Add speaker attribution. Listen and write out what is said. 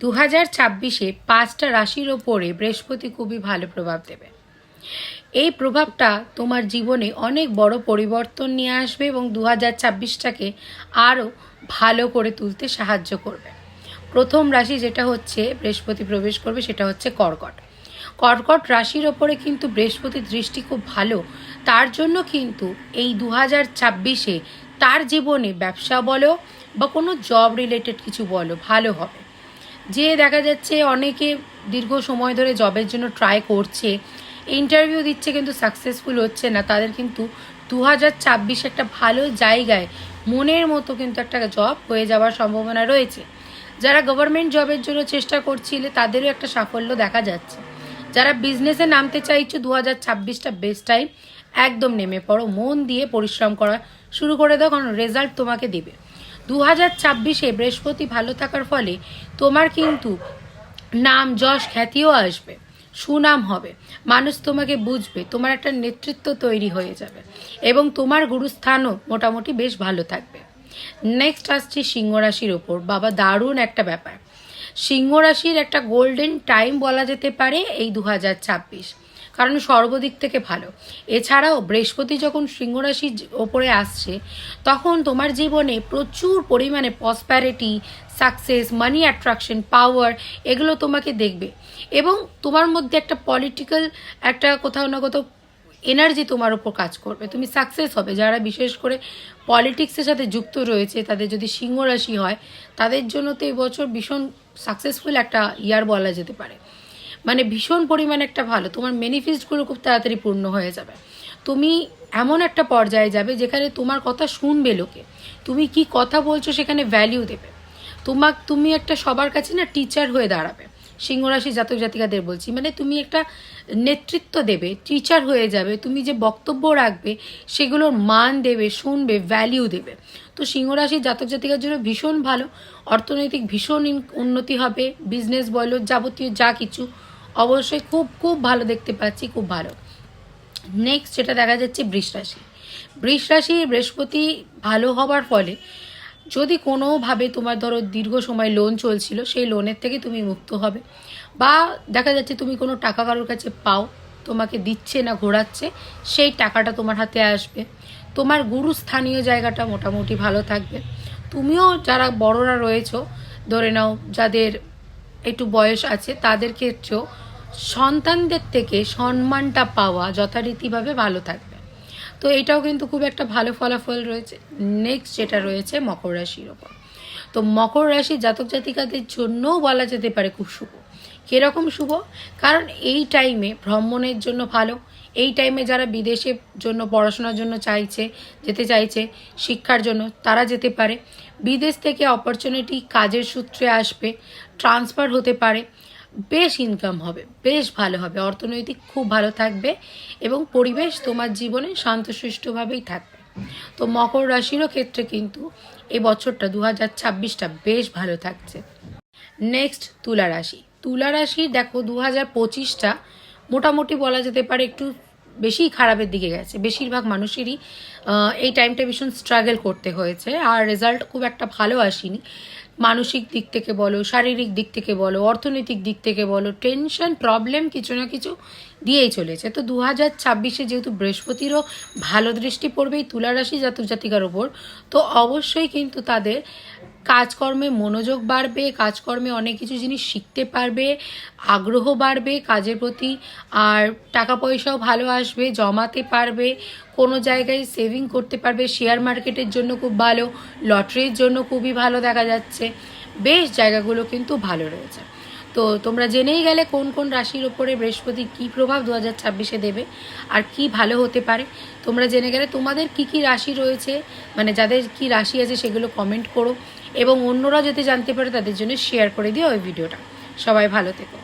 Speaker 1: দু হাজার ছাব্বিশে পাঁচটা রাশির ওপরে বৃহস্পতি খুবই ভালো প্রভাব দেবে। এই প্রভাবটা তোমার জীবনে অনেক বড় পরিবর্তন নিয়ে আসবে এবং দু হাজার ছাব্বিশটাকে আরও ভালো করে তুলতে সাহায্য করবে। প্রথম রাশি যেটা হচ্ছে বৃহস্পতি প্রবেশ করবে, সেটা হচ্ছে কর্কট। কর্কট রাশির ওপরে কিন্তু বৃহস্পতির দৃষ্টি খুব ভালো। তার জন্য কিন্তু এই দু হাজার ছাব্বিশে তার জীবনে ব্যবসা বলো বা কোনো জব রিলেটেড কিছু বলো, ভালো হবে। যে দেখা যাচ্ছে অনেকে দীর্ঘ সময় ধরে জবের জন্য ট্রাই করছে ইন্টারভিউ দিচ্ছে কিন্তু সাকসেসফুল হচ্ছে না, তাদের কিন্তু দু হাজার ছাব্বিশ একটা ভালো জায়গায় মনের মতো কিন্তু একটা জব হয়ে যাওয়ার সম্ভাবনা রয়েছে। যারা গভর্নমেন্ট জবের জন্য চেষ্টা করছিলে, তাদেরও একটা সাফল্য দেখা যাচ্ছে। যারা বিজনেসে নামতে চাইছো দু হাজার ছাব্বিশটা বেস্ট টাইম একদম নেমে পড়ো, মন দিয়ে পরিশ্রম করা শুরু করে দাও, কারণ রেজাল্ট তোমাকে দেবে। দু হাজার ছাব্বিশে বৃহস্পতি ভালো থাকার ফলে তোমার কিন্তু নাম যশ খ্যাতিও আসবে, সুনাম হবে। মানুষ তোমাকে বুঝবে, তোমার একটা নেতৃত্ব তৈরি হয়ে যাবে এবং তোমার গুরুস্থানও মোটামুটি বেশ ভালো থাকবে। নেক্সট আসছি সিংহ রাশির ওপর। বাবা, দারুণ একটা ব্যাপার। সিংহ রাশির একটা গোল্ডেন টাইম বলা যেতে পারে এই দু হাজার ছাব্বিশ। কারণ সর্বদিক থেকে ভালো। এছাড়াও বৃহস্পতি যখন সিংহ রাশির ওপরে আসছে, তখন তোমার জীবনে প্রচুর পরিমাণে পসপ্যারিটি সাকসেস মানি অ্যাট্রাকশন পাওয়ার এগুলো তোমাকে দেখবে। এবং তোমার মধ্যে একটা পলিটিক্যাল একটা কোথাও না কোথাও এনার্জি তোমার উপর কাজ করবে। তুমি সাকসেস হবে। যারা বিশেষ করে পলিটিক্সের সাথে যুক্ত রয়েছে, তাদের যদি সিংহ রাশি হয়, তাদের জন্য তো এই বছর ভীষণ সাকসেসফুল একটা ইয়ার বলা যেতে পারে। মানে ভীষণ পরিমাণে একটা ভালো। তোমার ম্যানিফেস্টগুলো খুব তাড়াতাড়ি পূর্ণ হয়ে যাবে। তুমি এমন একটা পর্যায়ে যাবে যেখানে তোমার কথা শুনবে লোকে। তুমি কি কথা বলছো সেখানে ভ্যালিউ দেবে। তোমার তুমি একটা সবার কাছে না টিচার হয়ে দাঁড়াবে। সিংহরাশি জাতক জাতিকাদের বলছি। মানে তুমি একটা নেতৃত্ব দেবে টিচার হয়ে যাবে, তুমি যে বক্তব্য রাখবে সেগুলোর মান দেবে, শুনবে ভ্যালিউ দেবে। তো সিংহরাশি জাতক জাতিকার জন্য ভীষণ ভালো। অর্থনৈতিক ভীষণ উন্নতি হবে বিজনেস বলো, যাবতীয় যা কিছু অবশ্যই খুব খুব ভালো দেখতে পাচ্ছি, খুব ভালো। নেক্সট যেটা দেখা যাচ্ছে বৃষ রাশি। বৃষ রাশি বৃহস্পতি ভালো হবার ফলে যদি কোনোভাবে তোমার ধরো দীর্ঘ সময় লোন চলছিল, সেই লোনের থেকে তুমি মুক্ত হবে। বা দেখা যাচ্ছে তুমি কোনো টাকা কারোর কাছে পাও, তোমাকে দিচ্ছে না, ঘোরাচ্ছে, সেই টাকাটা তোমার হাতে আসবে। তোমার গুরুস্থানীয় জায়গাটা মোটামুটি ভালো থাকবে। তুমিও যারা বড়রা রয়েছো, ধরে নাও যাদের একটু বয়স আছে, তাদের ক্ষেত্রেও সন্তানদের থেকে সম্মানটা পাওয়া যথারীতিভাবে ভালো থাকবে। তো এটাও কিন্তু খুব একটা ভালো ফলাফল রয়েছে। নেক্সট যেটা রয়েছে মকর রাশির ওপর। তো মকর রাশি জাতক জাতিকাদের জন্যও বলা যেতে পারে খুব শুভ। কীরকম শুভ? কারণ এই টাইমে ভ্রমণের জন্য ভালো। এই টাইমে যারা বিদেশের জন্য পড়াশোনার জন্য চাইছে, যেতে চাইছে, শিক্ষার জন্য, তারা যেতে পারে। বিদেশ থেকে অপরচুনিটি কাজের সূত্রে আসবে। ট্রান্সফার হতে পারে। বেশ ইনকাম হবে, বেশ ভালো হবে, অর্থনৈতিক খুব ভালো থাকবে এবং পরিবেশ তোমার জীবনে শান্তশিষ্টভাবেই থাকবে। তো মকর রাশিরও ক্ষেত্রে কিন্তু এই বছরটা দু হাজার ছাব্বিশটা বেশ ভালো থাকছে। নেক্সট তুলা রাশি। তুলা রাশি দেখো দু হাজার পঁচিশটা মোটামুটি বলা যেতে পারে একটু বেশি খারাপের দিকে গেছে। বেশিরভাগ মানুষেরই এই টাইমটা ভীষণ স্ট্রাগল করতে হয়েছে। আর রেজাল্ট খুব একটা ভালো আসেনি। মানসিক দিক থেকে বলো, শারীরিক দিক থেকে বলো, অর্থনৈতিক দিক থেকে বলো টেনশন প্রবলেম কিছু না কিছু দিয়েই চলেছে। তো দু হাজার ছাব্বিশে যেহেতু বৃহস্পতিরও ভালো দৃষ্টি পড়বে এই তুলা রাশি জাতক জাতিকার ওপর, তো অবশ্যই কিন্তু তাদের কাজকর্মে মনোযোগ বাড়বে, কাজকর্মে অনেক কিছু জিনিস শিখতে পারবে, আগ্রহ বাড়বে কাজের প্রতি, আর টাকা পয়সাও ভালো আসবে, জমাতে পারবে, কোনো জায়গায় সেভিং করতে পারবে শেয়ার মার্কেটের জন্য খুব ভালো, লটারির জন্য খুবই ভালো দেখা যাচ্ছে, বেশ জায়গাগুলো কিন্তু ভালো রয়েছে। তো তোমরা জেনেই গেলে কোন কোন রাশির ওপরে বৃহস্পতি কী প্রভাব দু হাজার ছাব্বিশে দেবে, আর কি ভালো হতে পারে। তোমরা জেনে গেলে তোমাদের কি কি রাশি রয়েছে মানে যাদের কি রাশি আছে সেগুলো কমেন্ট করো। এবং অন্যরা যাতে জানতে পারে তাদের জন্য শেয়ার করে দিও ওই ভিডিওটা সবাই ভালো থেকো।